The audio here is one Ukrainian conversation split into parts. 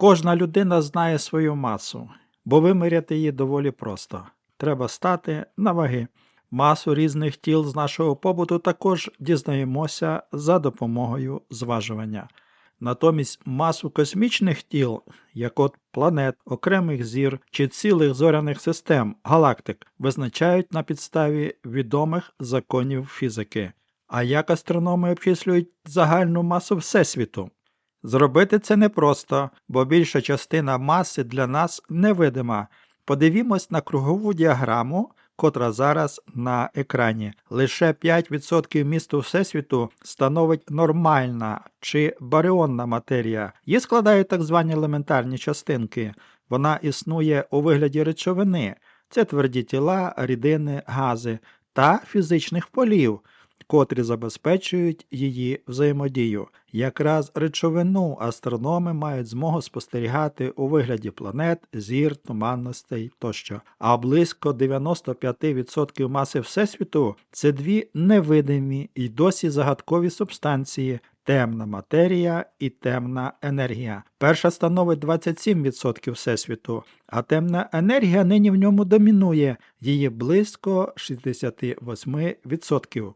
Кожна людина знає свою масу, бо виміряти її доволі просто. Треба стати на ваги. Масу різних тіл з нашого побуту також дізнаємося за допомогою зважування. Натомість масу космічних тіл, як от планет, окремих зір чи цілих зоряних систем, галактик, визначають на підставі відомих законів фізики. А як астрономи обчислюють загальну масу Всесвіту? Зробити це непросто, бо більша частина маси для нас невидима. Подивімось на кругову діаграму, котра зараз на екрані. Лише 5% місту Всесвіту становить нормальна чи баріонна матерія. Її складають так звані елементарні частинки. Вона існує у вигляді речовини. Це тверді тіла, рідини, гази та фізичних полів котрі забезпечують її взаємодію. Якраз речовину астрономи мають змогу спостерігати у вигляді планет, зір, туманностей тощо. А близько 95% маси Всесвіту це дві невидимі і досі загадкові субстанції. Темна матерія і темна енергія. Перша становить 27% Всесвіту, а темна енергія нині в ньому домінує, її близько 68%.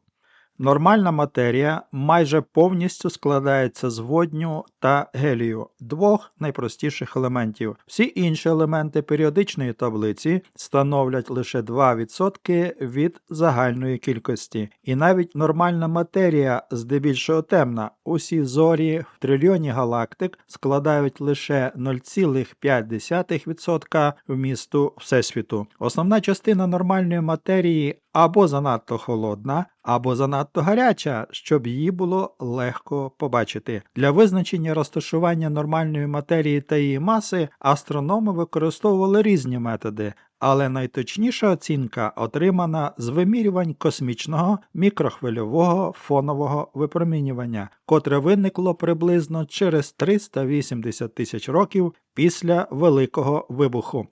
Нормальна матерія майже повністю складається з водню та гелію, двох найпростіших елементів. Всі інші елементи періодичної таблиці становлять лише 2% від загальної кількості. І навіть нормальна матерія здебільшого темна. Усі зорі в трильйоні галактик складають лише 0,5% вмісту Всесвіту. Основна частина нормальної матерії або занадто холодна, або занадто гаряча, щоб її було легко побачити. Для визначення розташування нормальної матерії та її маси астрономи використовували різні методи, але найточніша оцінка отримана з вимірювань космічного мікрохвильового фонового випромінювання, котре виникло приблизно через 380 тисяч років після Великого вибуху.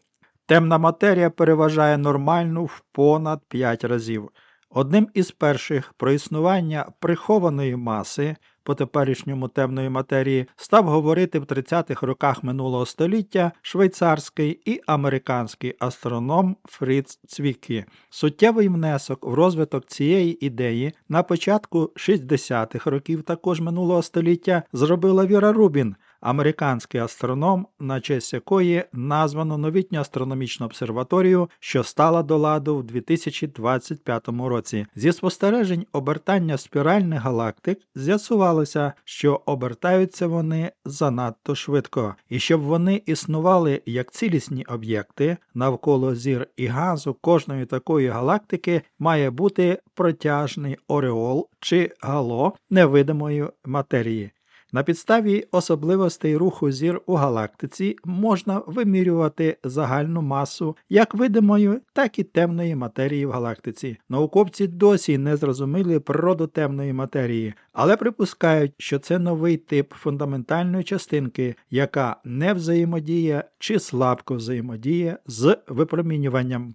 Темна матерія переважає нормальну в понад 5 разів. Одним із перших про існування прихованої маси по теперішньому темної матерії став говорити в 30-х роках минулого століття швейцарський і американський астроном Фріц Цвікі. Суттєвий внесок в розвиток цієї ідеї на початку 60-х років також минулого століття зробила Віра Рубін американський астроном, на честь якої названо новітню астрономічну обсерваторію, що стала до ладу в 2025 році. Зі спостережень обертання спіральних галактик з'ясувалося, що обертаються вони занадто швидко, і щоб вони існували як цілісні об'єкти навколо зір і газу кожної такої галактики має бути протяжний ореол чи гало невидимої матерії. На підставі особливостей руху зір у галактиці можна вимірювати загальну масу як видимої, так і темної матерії в галактиці. Науковці досі не зрозуміли природу темної матерії, але припускають, що це новий тип фундаментальної частинки, яка не взаємодіє чи слабко взаємодіє з випромінюванням.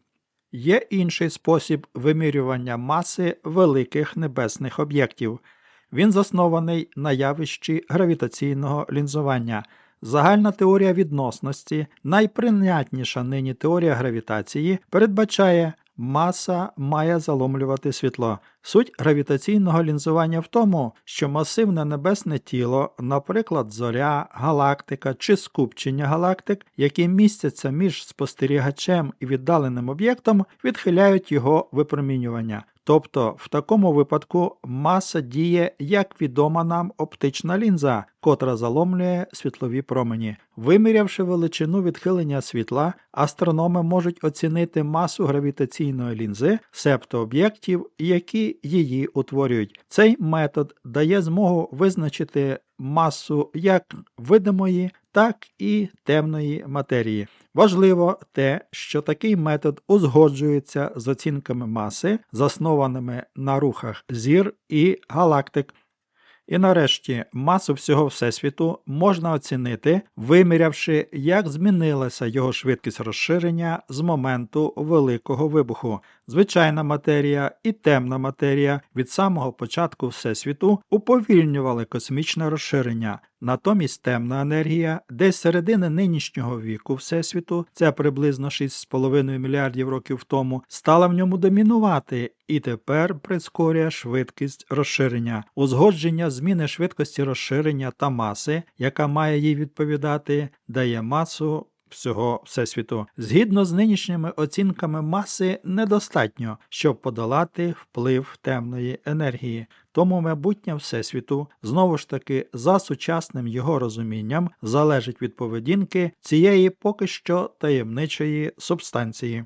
Є інший спосіб вимірювання маси великих небесних об'єктів. Він заснований на явищі гравітаційного лінзування. Загальна теорія відносності, найприйнятніша нині теорія гравітації, передбачає, маса має заломлювати світло. Суть гравітаційного лінзування в тому, що масивне небесне тіло, наприклад, зоря, галактика чи скупчення галактик, які містяться між спостерігачем і віддаленим об'єктом, відхиляють його випромінювання. Тобто в такому випадку маса діє як відома нам оптична лінза, котра заломлює світлові промені. Вимірявши величину відхилення світла, астрономи можуть оцінити масу гравітаційної лінзи, себто об'єктів, які її утворюють. Цей метод дає змогу визначити масу як видимої, так і темної матерії. Важливо те, що такий метод узгоджується з оцінками маси, заснованими на рухах зір і галактик. І нарешті масу всього Всесвіту можна оцінити, вимірявши, як змінилася його швидкість розширення з моменту Великого вибуху. Звичайна матерія і темна матерія від самого початку Всесвіту уповільнювали космічне розширення. Натомість темна енергія десь середини нинішнього віку Всесвіту, це приблизно 6,5 мільярдів років тому, стала в ньому домінувати і тепер прискорює швидкість розширення. Узгодження зміни швидкості розширення та маси, яка має їй відповідати, дає масу всього Всесвіту. Згідно з нинішніми оцінками маси, недостатньо, щоб подолати вплив темної енергії. Тому майбутнє Всесвіту, знову ж таки, за сучасним його розумінням, залежить від поведінки цієї поки що таємничої субстанції.